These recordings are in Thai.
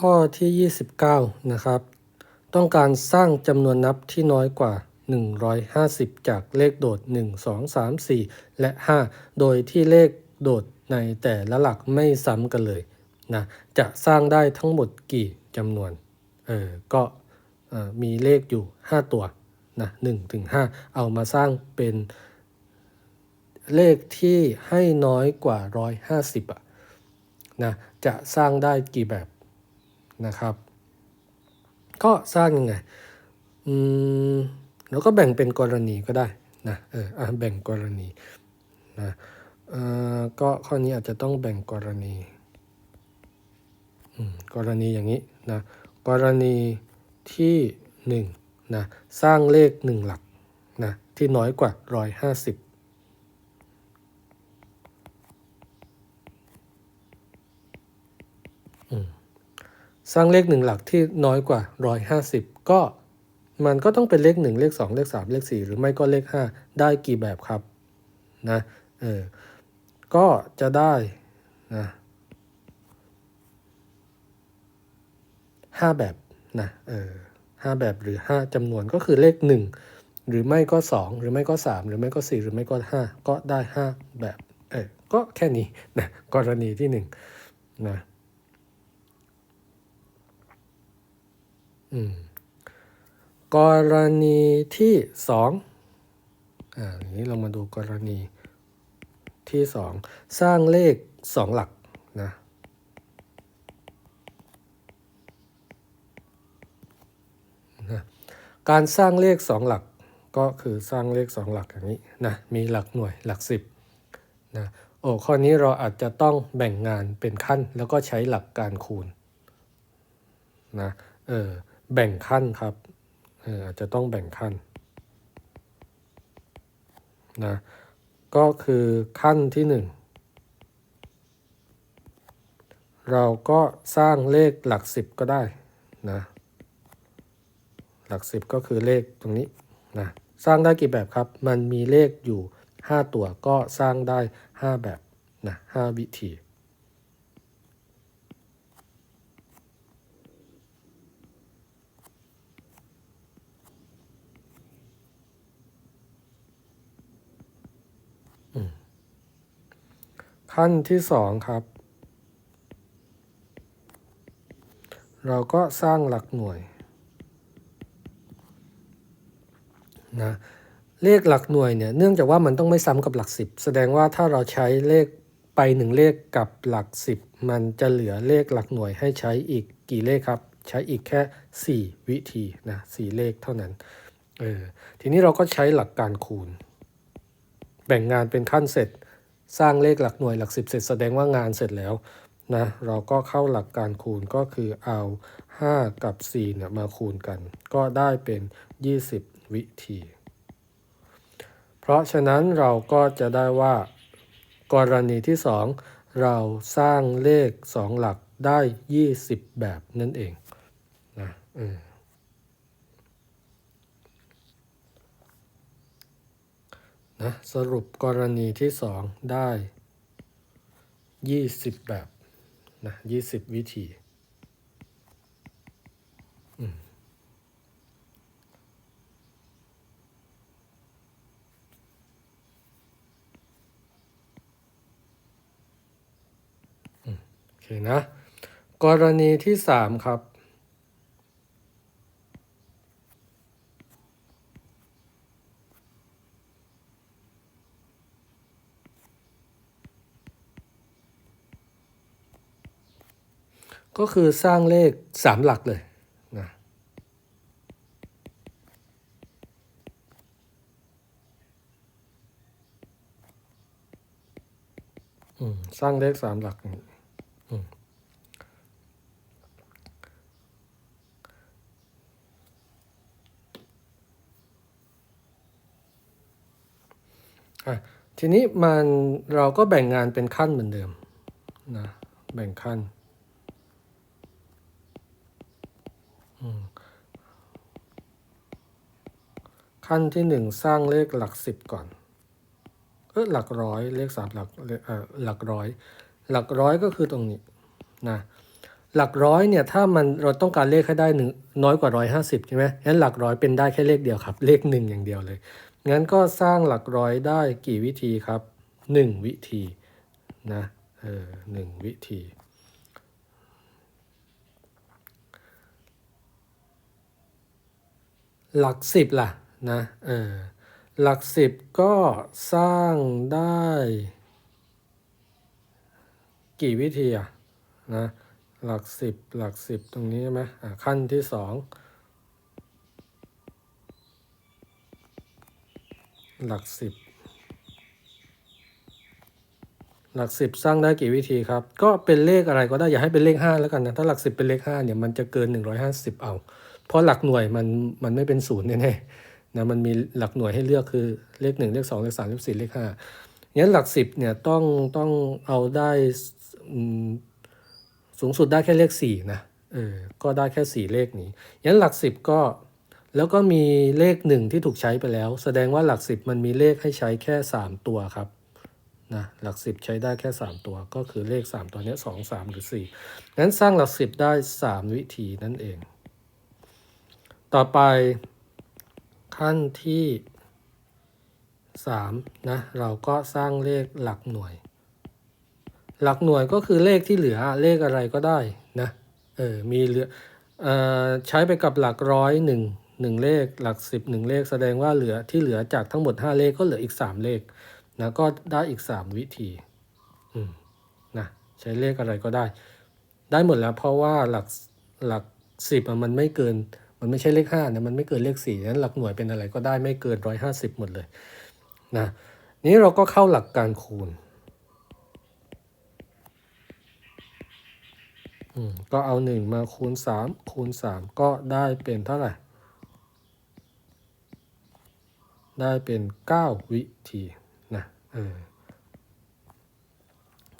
ข้อที่ 29 นะครับ ต้องการสร้างจำนวนนับที่น้อยกว่า 150 จากเลขโดด 1 2 3 4 และ 5 โดยที่เลขโดดในแต่ละหลักไม่ซ้ำกันเลยนะจะสร้างได้ทั้งหมดกี่จำนวนเออก็เอ่อมีเลขอยู่ 5 ตัวนะ1ถึง5เอามาสร้างเป็นเลขที่ให้น้อยกว่า 150อะนะจะสร้างได้กี่แบบ นะครับ ก็สร้างยังไงอืมแล้วก็แบ่งเป็นกรณีก็ได้นะเออแบ่งกรณีนะเออก็ข้อนี้อาจจะต้องแบ่งกรณีกรณีอย่างนี้นะกรณีที่1นะสร้างเลข 1 หลักนะที่น้อยกว่า 150 สร้างเลขหนึ่งหลักที่น้อยกว่าร้อยห้าสิบก็มันก็ต้องเป็นเลขหนึ่งเลขสองเลขสามเลขสี่หรือไม่ก็เลขห้าได้กี่แบบครับนะเออก็จะได้นะห้าแบบนะเออห้าแบบหรือห้าจำนวนก็คือเลขหนึ่งหรือไม่ก็สองหรือไม่ก็สามหรือไม่ก็สี่หรือไม่ก็ห้าก็ได้ห้าแบบเออก็แค่นี้นะกรณีที่หนึ่งนะ อืม กรณีที่สองอ่านี้เรามาดูกรณีที่สองสร้างเลขสองหลักนะนะการสร้างเลขสองหลักก็คือสร้างเลขสองหลักอย่างนี้นะมีหลักหน่วยหลักสิบนะโอ้ข้อนี้เราอาจจะต้องแบ่งงานเป็นขั้นแล้วก็ใช้หลักการคูณนะเออ แบ่งขั้นครับอาจจะต้องแบ่งขั้นนะก็คือขั้นที่หนึ่งเราก็สร้างเลขหลักสิบก็ได้นะหลักสิบก็คือเลขตรงนี้นะสร้างได้กี่แบบครับ มันมีเลขอยู่ 5 ตัวก็สร้างได้ 5 แบบนะ5วิธี ขั้นที่สองครับ เราก็สร้างหลักหน่วยนะเลขหลักหน่วยเนี่ยเนื่องจากว่ามันต้องไม่ซ้ำกับหลักสิบแสดงว่าถ้าเราใช้เลขไปหนึ่งเลขกับหลักสิบมันจะเหลือเลขหลักหน่วยให้ใช้อีกกี่เลขครับ ใช้อีกแค่ 4 วิธีนะสเลขเท่านั้นเออทีนี้เราก็ใช้หลักการคูณ แบ่งงานเป็นขั้นเสร็จ สร้างเลขหลักหน่วยหลักสิบเสร็จแสดงว่างานเสร็จแล้วนะเราก็เข้าหลักการคูณก็คือเอา 5 กับ 4 เนี่ยมาคูณกัน ก็ได้เป็น 20 วิธี เพราะฉะนั้นเราก็จะได้ว่า กรณีที่ 2 เราสร้างเลข 2 หลักได้ 20 แบบนั่นเองนะเออ นะสรุปกรณีที่ 2 ได้ 20 แบบนะ20 วิธีโอเคนะ กรณีที่ 3 ครับ ก็คือสร้างเลข 3 หลักเลยนะสร้างเลข3หลักทีนี้มันเราก็แบ่งงานเป็นขั้นเหมือนเดิมนะแบ่งขั้น ขั้นที่หนึ่งสร้างเลขหลักสิบก่อน เออหลักร้อยเลขสามหลักเอ่อหลักร้อย หลักร้อยก็คือตรงนี้นะหลักร้อยเนี่ยถ้ามันเราต้องการเลขให้ได้หนึ่งน้อยกว่าร้อยห้าสิบใช่ไหมงั้นหลักร้อยเป็นได้แค่เลขเดียวครับ เลขหนึ่งอย่างเดียวเลย งั้นก็สร้างหลักร้อยได้กี่วิธีครับหนึ่งวิธีนะเออหนึ่งวิธี หลักสิบล่ะนะเออหลักสิบก็สร้างได้ กี่วิธีอะนะหลักสิบหลักสิบตรงนี้ใช่ไหมอะขั้นที่สองหลักสิบหลักสิบสร้างได้กี่วิธีครับ ก็เป็นเลขอะไรก็ได้อย่าให้เป็นเลขห้าแล้วกันนะ ถ้าหลักสิบเป็นเลขห้าเนี่ยมันจะเกินหนึ่งร้อยห้าสิบเอา เพราะหลักหน่วยมันมันไม่เป็นศูนย์แน่ๆนะมันมีหลักหน่วยให้เลือกคือเลขหนึ่งเลขสองเลขสามเลขสี่เลขห้างั้นหลักสิบเนี่ยต้องต้องเอาได้สูงสุดได้แค่เลขสี่นะเออก็ได้แค่สี่เลขนี้งั้นหลักสิบก็แล้วก็มีเลขหนึ่งที่ถูกใช้ไปแล้ว แสดงว่าหลักสิบมันมีเลขให้ใช้แค่สามตัวครับนะหลักสิบใช้ได้แค่สามตัวก็คือเลขสามตัวนี้สองสามหรือสี่งั้นสร้างหลักสิบได้สามวิธีนั่นเอง ต่อไปขั้นที่สามนะ เราก็สร้างเลขหลักหน่วย หลักหน่วยก็คือเลขที่เหลือเลขอะไรก็ได้นะเออมีเหลือออใช้ไปกับหลักร้อยหนึ่งหนึ่งเลขหลักสิบหนึ่งเลขแสดงว่าเหลือที่เหลือจากทั้งหมดห้าเลขก็เหลืออีกสามเลขนะก็ได้อีกสามวิธีอืมนะใช้เลขอะไรก็ได้ ได้หมดแล้วเพราะว่าหลักหลักสิบมันไม่เกิน มันไม่ใช่เลขห้านะมันไม่เกินเลขสี่นั้นหลักหน่วยเป็นอะไรก็ได้ไม่เกินร้อยห้าสิบหมดเลยนะนี้เราก็เข้าหลักการคูณก็เอาหนึ่งมาคูณสามคูณสามก็ได้เป็นเท่าไหร่ ได้เป็นเก้าวิธีนะเออ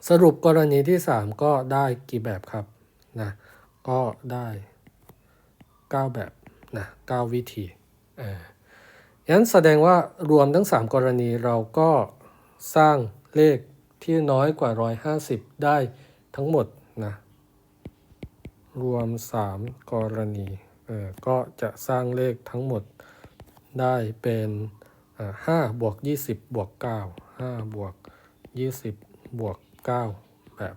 สรุปกรณีที่สามก็ได้กี่แบบครับนะก็ได้ 9 แบบนะ9วิธีเอองั้นแสดงว่ารวมทั้ง 3 กรณีเราก็สร้างเลขที่น้อยกว่า 150 ได้ทั้งหมดนะรวม 3 กรณีเออก็จะสร้างเลขทั้งหมดได้เป็นห้าบวก20 บวก 9 5 บวก 20 บวก 9 แบบ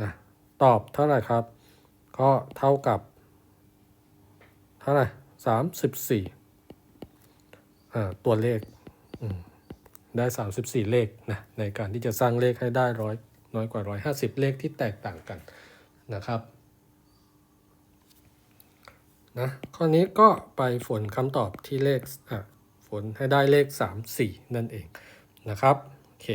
นะตอบเท่าไหร่ครับ ก็เท่ากับ เท่าไหร่สามสิบสี่อ่าตัวเลขได้สามสิบสี่เลขนะในการที่จะสร้างเลขให้ได้ร้อยน้อยกว่าร้อยห้าสิบเลขที่แตกต่างกันนะครับนะข้อนี้ก็ไปฝนคำตอบที่เลขอะฝนให้ได้เลขสามสี่นั่นเองนะครับ โอเค